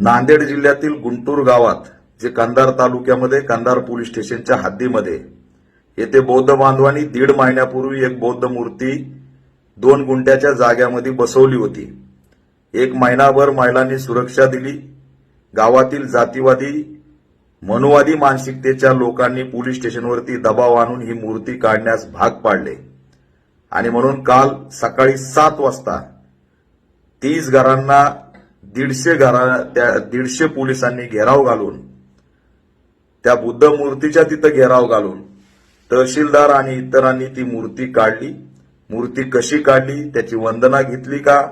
नांदेड जिल्ह्यातील गुंटूर गावात जे कंधार तालुक्यामध्ये कंधार पोलीस स्टेशनच्या हद्दीमध्ये येथे बौद्ध बांधवांनी दीड महिन्यापूर्वी एक बौद्ध मूर्ती दोन गुंट्याच्या जाग्यामध्ये बसवली होती. एक महिनाभर महिलांनी सुरक्षा दिली. गावातील जातीवादी मनुवादी मानसिकतेच्या लोकांनी पोलीस स्टेशनवरती दबाव आणून ही मूर्ती काढण्यास भाग पाडले. आणि म्हणून काल सकाळी सात वाजता तीस घरांना दीडशे घरा त्या दीडशे पोलिसांनी घेराव घालून त्या बुद्ध मूर्तीच्या तिथं घेराव घालून तहसीलदार आणि इतरांनी ती मूर्ती काढली. मूर्ती कशी काढली त्याची वंदना घेतली का?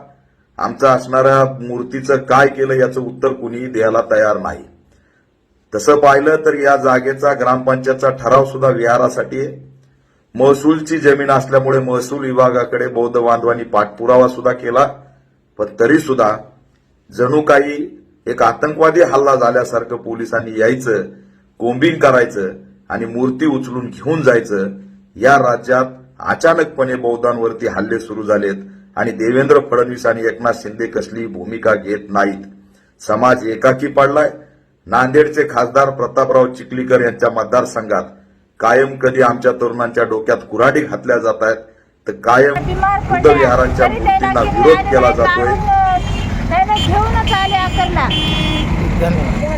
आमचं असणाऱ्या मूर्तीचं काय केलं याचं उत्तर कुणीही द्यायला तयार नाही. तसं पाहिलं तर या जागेचा ग्रामपंचायतचा ठराव सुद्धा विहारासाठी आहे. महसूलची जमीन असल्यामुळे महसूल विभागाकडे बौद्ध बांधवांनी पाठपुरावा सुद्धा केला पण तरी सुद्धा जणू काही एक आतंकवादी हल्ला झाल्यासारखं पोलिसांनी यायचं कोंबिंग करायचं आणि मूर्ती उचलून घेऊन जायचं या राज्यात अचानकपणे बौद्धांवरती हल्ले सुरू झालेत आणि देवेंद्र फडणवीस आणि एकनाथ शिंदे कसली भूमिका घेत नाहीत. समाज एकाकी पडलाय. नांदेडचे खासदार प्रतापराव चिखलीकर यांच्या मतदारसंघात कायम कधी आमच्या तरुणांच्या डोक्यात कुऱ्हाडी घातल्या जात आहेत तर कायम बिमार बुद्ध पडल्या विहारांच्या तरी त्यांना मूर्तींना विरोध केला जातोय. na. Iya. Ganun.